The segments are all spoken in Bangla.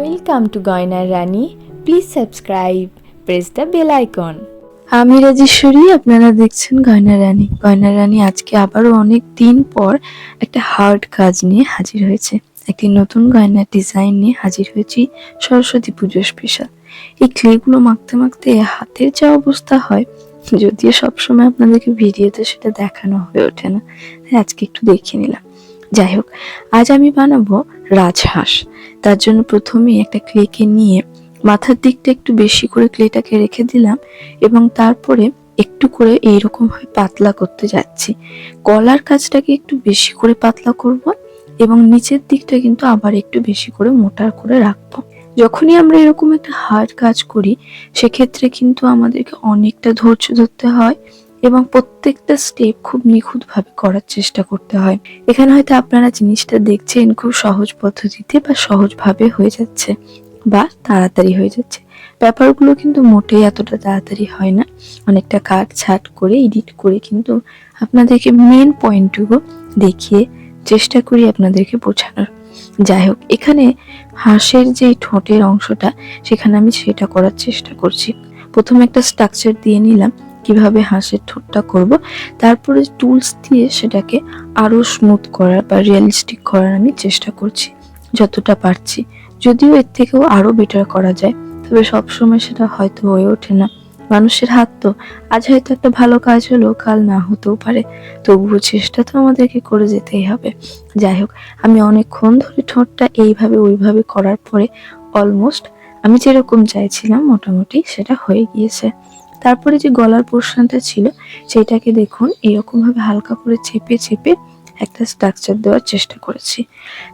ওয়েলকাম টু গয়নার রানী please subscribe press the bell icon আমি রাজেশ্বরী আপনারা দেখছেন গয়না রানী। গয়না রানী আজকে আবারও অনেক দিন পর একটা হার্ড কাজ নিয়ে হাজির হয়েছে। একটি নতুন গয়নার ডিজাইন নিয়ে হাজির হয়েছি সরস্বতী পুজো স্পেশাল এই ক্লেগুলো মাখতে মাখতে হাতের যা অবস্থা হয়, যদিও সবসময় আপনাদেরকে ভিডিওতে সেটা দেখানো হয়ে ওঠে না। আজকে একটু দেখে নিলাম। যাই হোক, আজ আমি বানাবো রাজহাঁস। তার জন্য প্রথমেই একটা ক্লেকে নিয়ে মাথার দিকটা একটু বেশি করে ক্লেটাকে রেখে দিলাম এবং তারপরে একটু করে এইরকম ভাবে পাতলা করতে যাচ্ছি। কলার কাজটাকে একটু বেশি করে পাতলা করব এবং নিচের দিকটা কিন্তু আবার একটু বেশি করে মোটা করে রাখব। যখনই আমরা এরকম একটা হার্ড কাজ করি, সেক্ষেত্রে কিন্তু আমাদেরকে অনেকটা ধৈর্য ধরতে হয় এবং প্রত্যেকটা স্টেপ খুব নিখুঁতভাবে করার চেষ্টা করতে হয়। এখানে হয়তো আপনারা জিনিসটা দেখছেন খুব সহজ পদ্ধতিতে বা সহজভাবে হয়ে যাচ্ছে বা তাড়াতাড়ি হয়ে যাচ্ছে। ব্যাপারগুলো কিন্তু মোটেই এতটা তাড়াতাড়ি হয় না। অনেকটা কাট ছাট করে এডিট করে কিন্তু আপনাদেরকে মেন পয়েন্টটুকু দেখিয়ে চেষ্টা করি আপনাদেরকে বোঝানোর। যাই হোক, এখানে হাঁসের যে ঠোঁটের অংশটা, সেখানে আমি সেটা করার চেষ্টা করছি। প্রথমে একটা স্ট্রাকচার দিয়ে নিলাম। কীভাবে হাঁসের ঠোঁটটা করব, তারপরে টুলস দিয়ে সেটাকে আরও স্মুথ করার বা রিয়েলিস্টিক করার আমি চেষ্টা করছি, যতটা পারছি। যদিও এর থেকেও আরও বেটার করা যায়, তবে সবসময় সেটা হয়তো হয়ে ওঠে না। মানুষের হাত তো, আজ হয়তো একটা ভালো কাজ হলো, কাল না হতেও পারে। তবুও চেষ্টা তো আমাদেরকে করে যেতেই হবে। যাই হোক, আমি অনেকক্ষণ ধরে ঠোঁটটা এইভাবে ওইভাবে করার পরে অলমোস্ট আমি যেরকম চাইছিলাম, মোটামুটি সেটা হয়ে গিয়েছে। তারপরে যে গলার পোর্শনটা ছিল সেটাকে দেখুন, এরকমভাবে হালকা করে চেপে চেপে একটা স্ট্রাকচার দেওয়ার চেষ্টা করেছি।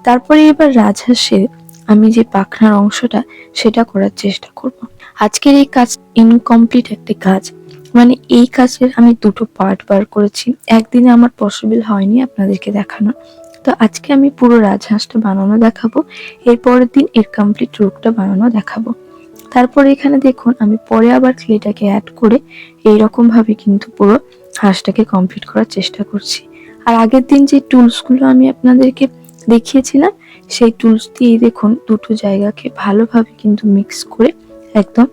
তারপরে এবার রাজহাঁসের আমি যে পাখনার অংশটা, সেটা করার চেষ্টা করব। আজকের এই কাজ ইনকমপ্লিট একটি কাজ। মানে এই কাজের আমি দুটো পার্ট বার করেছি। একদিনে আমার পসিবল হয়নি আপনাদেরকে দেখানো। তো আজকে আমি পুরো রাজহাঁসটা বানানো দেখাবো। এর পরের দিন এর কমপ্লিট রূপটা বানানো দেখাবো। তারপরে এখানে দেখুন, আমি পরে আবার ক্লেটাকে অ্যাড করে এইরকম ভাবে কিন্তু পুরো হাঁসটাকে কমপ্লিট করার চেষ্টা করছি। আর আগের দিন যে টুলসগুলো আমি আপনাদেরকে দেখিয়েছিলাম, সেই টুলস দিয়ে দেখুন দুটো জায়গাকে ভালোভাবে কিন্তু মিক্স করে একদম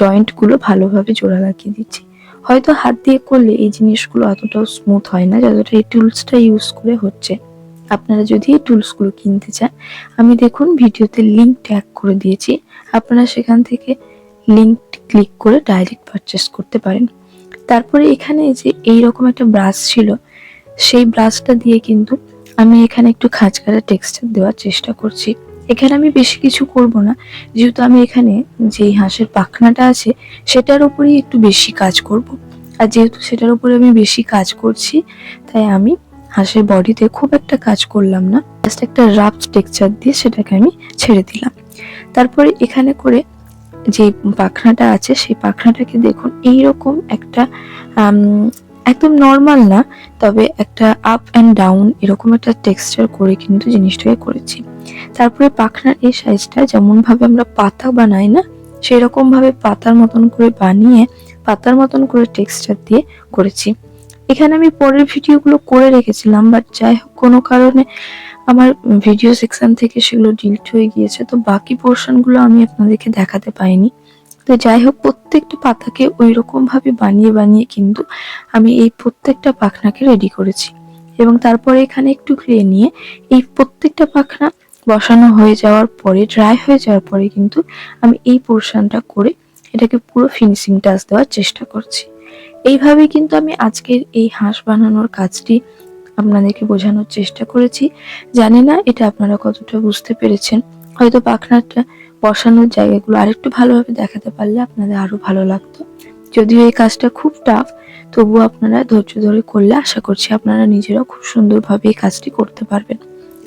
জয়েন্টগুলো ভালোভাবে জোড়া লাগিয়ে দিচ্ছি। হয়তো হাত দিয়ে করলে এই জিনিসগুলো অতটাও স্মুথ হয় না, যতটা এই টুলসটা ইউজ করে হচ্ছে। আপনারা যদি এই টুলসগুলো কিনতে চান, আমি দেখুন ভিডিওতে লিঙ্ক ট্যাগ করে দিয়েছি। আপনারা সেখান থেকে লিঙ্ক ক্লিক করে ডাইরেক্ট পারচেস করতে পারেন। তারপরে এখানে যে এই রকম একটা ব্রাশ ছিল, সেই ব্রাশটা দিয়ে কিন্তু আমি এখানে একটু খাঁচকাটা টেক্সচার দেওয়ার চেষ্টা করছি। এখানে আমি বেশি কিছু করব না, যেহেতু আমি এখানে যে হাঁসের পাখনাটা আছে, সেটার উপরেই একটু বেশি কাজ করব। আর যেহেতু সেটার উপরে আমি বেশি কাজ করছি, তাই আমি হাঁসের বডিতে খুব একটা কাজ করলাম না। জাস্ট একটা রাফ টেক্সচার দিয়ে সেটাকে আমি ছেড়ে দিলাম। তারপরে এখানে করে যে পাখনাটা আছে, সেই পাখনাটাকে দেখুন, এইরকম একটা একদম নর্মাল না, তবে একটা আপ অ্যান্ড ডাউন এরকম একটা টেক্সচার করে কিন্তু জিনিসটাকে করেছি। তারপরে পাখনার এই সাইজটা যেমনভাবে আমরা পাতা বানাই না সেই রকম ভাবে পাতার মতন করে বানিয়ে, পাতার মতন করে টেক্সচার দিয়ে করেছি। এখানে আমি পরের ভিডিওগুলো করে রেখেছিলাম বাট যাই হোক, কোনো কারণে আমার ভিডিও সেকশন থেকে সেগুলো ডিলিট হয়ে গিয়েছে, তো বাকি পোর্শনগুলো আমি আপনাদেরকে দেখাতে পাইনি। তো যাই হোক, প্রত্যেকটা পাতাকে ওই রকম ভাবে বানিয়ে বানিয়ে কিন্তু আমি এই প্রত্যেকটা পাখনাকে রেডি করেছি। এবং তারপরে এখানে একটু ক্লে নিয়ে এই প্রত্যেকটা পাখনা বসানো হয়ে যাওয়ার পরে ড্রাই হয়ে যাওয়ার পরে কিন্তু আমি এই পোর্শনটা করে এটাকে পুরো ফিনিশিং টাচ দেওয়ার চেষ্টা করছি। এইভাবে কিন্তু আমি আজকের এই হাঁস বানানোর কাজটি আপনাদেরকে বোঝানোর চেষ্টা করেছি। জানি না এটা আপনারা কতটা বুঝতে পেরেছেন। হয়তো পাখনাটা বসানোর জায়গাগুলো আরেকটু ভালোভাবে দেখাতে পারলে আপনাদের আরও ভালো লাগতো। যদিও এই কাজটা খুব টাফ তবুও আপনারা ধৈর্য ধরে করলে আশা করছি আপনারা নিজেরাও খুব সুন্দরভাবে এই কাজটি করতে পারবেন।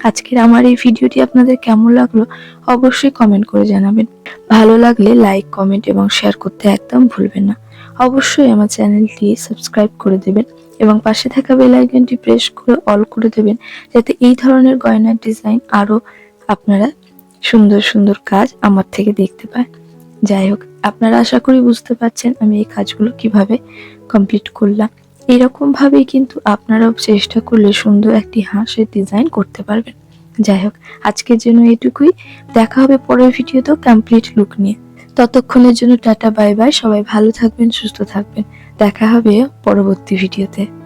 আজকের আমার এই ভিডিওটি আপনাদের কেমন লাগল অবশ্যই কমেন্ট করে জানাবেন। ভালো লাগলে লাইক কমেন্ট এবং শেয়ার করতে একদম ভুলবেন না। অবশ্যই আমার চ্যানেলটি সাবস্ক্রাইব করে দেবেন এবং পাশে থাকা বেল আইকনটি প্রেস করে অল করে দেবেন যাতে এই ধরনের গয়নার ডিজাইন আরও আপনারা সুন্দর সুন্দর কাজ আমার থেকে দেখতে পায় যাই হোক, আপনারা আশা করি বুঝতে পারছেন আমি এই কাজগুলো কীভাবে কমপ্লিট করলাম। এরকম ভাবেই কিন্তু আপনারাও চেষ্টা করলে সুন্দর একটি হাঁসের ডিজাইন করতে পারবেন। যাই হোক, আজকের জন্য এটুকুই দেখা হবে পরের ভিডিওতেও কমপ্লিট লুক নিয়ে। ততক্ষণের জন্য টাটা বাই বাই। সবাই ভালো থাকবেন সুস্থ থাকবেন। দেখা হবে পরবর্তী ভিডিওতে।